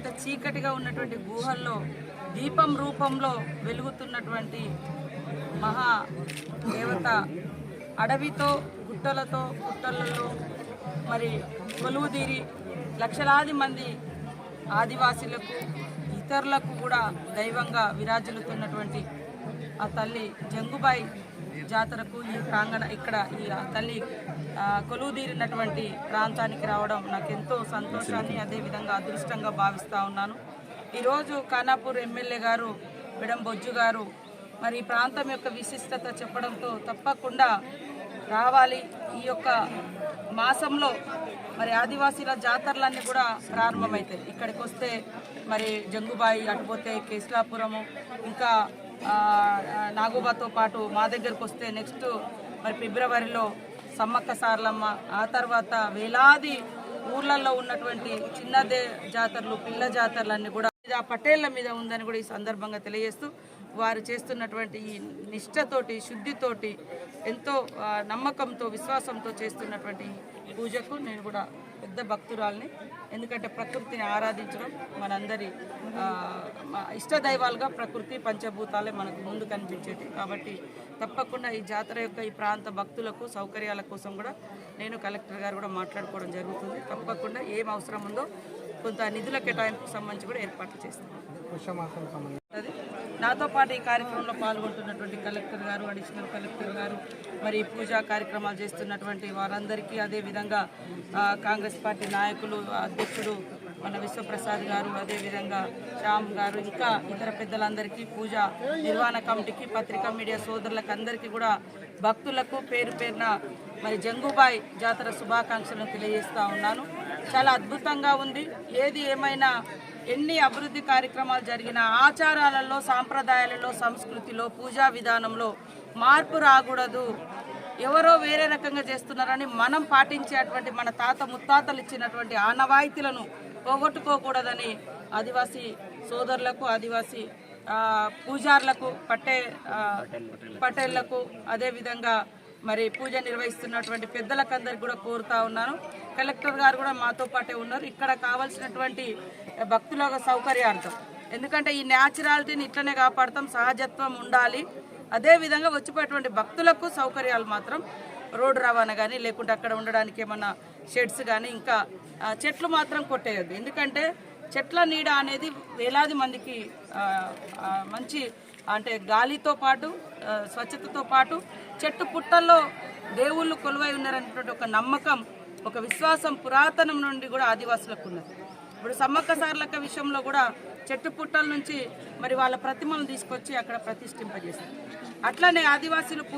అత్యంత చీకటిగా ఉన్నటువంటి గుహల్లో దీపం రూపంలో వెలుగుతున్నటువంటి మహా దేవత అడవితో గుట్టలతో గుట్టలలో మరి కొలువుదీరి లక్షలాది మంది ఆదివాసులకు ఇతరులకు కూడా దైవంగా విరాజిల్లుతున్నటువంటి ఆ తల్లి జంగుబాయి జాతరకు ఈ ప్రాంగణ ఇక్కడ ఈ తల్లి కొలువుదీరినటువంటి ప్రాంతానికి రావడం నాకు ఎంతో సంతోషాన్ని అదేవిధంగా అదృష్టంగా భావిస్తూ ఉన్నాను. ఈరోజు ఖానాపూర్ ఎమ్మెల్యే గారు బిడం బొజ్జు గారు మరి ఈ ప్రాంతం యొక్క విశిష్టత చెప్పడంతో తప్పకుండా రావాలి. ఈ యొక్క మాసంలో మరి ఆదివాసీల జాతరలన్నీ కూడా ప్రారంభమవుతాయి. ఇక్కడికి వస్తే మరి జంగుబాయి అటుపోతే కేసులాపురము ఇంకా నాగోబాతో పాటు మా దగ్గరకు వస్తే నెక్స్ట్ మరి ఫిబ్రవరిలో సమ్మక్క సార్లమ్మ ఆ తర్వాత వేలాది ఊర్లలో ఉన్నటువంటి చిన్నదే జాతరలు పిల్ల జాతరలన్నీ కూడా ఆ పటేళ్ళ మీద ఉందని కూడా ఈ సందర్భంగా తెలియజేస్తూ వారు చేస్తున్నటువంటి ఈ నిష్ఠతోటి శుద్ధితోటి ఎంతో నమ్మకంతో విశ్వాసంతో చేస్తున్నటువంటి పూజకు నేను కూడా పెద్ద భక్తురాల్ని. ఎందుకంటే ప్రకృతిని ఆరాధించడం మనందరి ఇష్టదైవాలుగా ఇష్ట దైవాలుగా ప్రకృతి పంచభూతాలే మనకు ముందు కనిపించేది కాబట్టి తప్పకుండా ఈ జాతర యొక్క ఈ ప్రాంత భక్తులకు సౌకర్యాల కోసం కూడా నేను కలెక్టర్ గారు కూడా మాట్లాడుకోవడం జరుగుతుంది. తప్పకుండా ఏం అవసరం ఉందో కొంత నిధుల కేటాయింపుకు సంబంధించి కూడా ఏర్పాట్లు చేస్తాం నాతో పాటు ఈ కార్యక్రమంలో పాల్గొంటున్నటువంటి కలెక్టర్ గారు అడిషనల్ కలెక్టర్ గారు మరి పూజా కార్యక్రమాలు చేస్తున్నటువంటి వారందరికీ అదేవిధంగా కాంగ్రెస్ పార్టీ నాయకులు అధ్యక్షుడు మన విశ్వప్రసాద్ గారు అదేవిధంగా శ్యామ్ గారు ఇంకా ఇతర పెద్దలందరికీ పూజ నిర్వహణ కమిటీకి పత్రికా మీడియా సోదరులకు అందరికీ కూడా భక్తులకు పేరు పేరున మరి జంగుబాయ్ జాతర శుభాకాంక్షలను తెలియజేస్తా ఉన్నాను. చాలా అద్భుతంగా ఉంది. ఏది ఏమైనా ఎన్ని అభివృద్ధి కార్యక్రమాలు జరిగిన ఆచారాలలో సాంప్రదాయాలలో సంస్కృతిలో పూజా విధానంలో మార్పు రాకూడదు. ఎవరో వేరే రకంగా చేస్తున్నారని మనం పాటించేటువంటి మన తాత ముత్తాతలు ఇచ్చినటువంటి ఆనవాయితీలను పోగొట్టుకోకూడదని ఆదివాసీ సోదరులకు ఆదివాసీ పూజార్లకు పట్టే పటేళ్ళకు అదేవిధంగా మరి పూజ నిర్వహిస్తున్నటువంటి పెద్దలకందరికి కూడా కోరుతా ఉన్నాను. కలెక్టర్ గారు కూడా మాతో పాటే ఉన్నారు. ఇక్కడ కావాల్సినటువంటి భక్తుల సౌకర్యార్థం. ఎందుకంటే ఈ న్యాచురాలిటీని ఇట్లనే కాపాడతాం సహజత్వం ఉండాలి. అదేవిధంగా వచ్చిపోయేటువంటి భక్తులకు సౌకర్యాలు మాత్రం రోడ్డు రవాణా కానీ లేకుంటే అక్కడ ఉండడానికి ఏమన్నా షెడ్స్ కానీ ఇంకా చెట్లు మాత్రం కొట్టేయద్దు. ఎందుకంటే చెట్ల నీడ అనేది వేలాది మందికి మంచి అంటే గాలితో పాటు స్వచ్ఛతతో పాటు చెట్టు పుట్టల్లో దేవుళ్ళు కొలువై ఉన్నారనేటువంటి ఒక నమ్మకం ఒక విశ్వాసం పురాతనం నుండి కూడా ఆదివాసులకు ఉన్నది ఇప్పుడు సమ్మక్క సార్లక్క విషయంలో కూడా చెట్టు పుట్టల నుంచి మరి వాళ్ళ ప్రతిమలను తీసుకొచ్చి అక్కడ ప్రతిష్ఠింపజేస్తారు అట్లనే ఆదివాసులు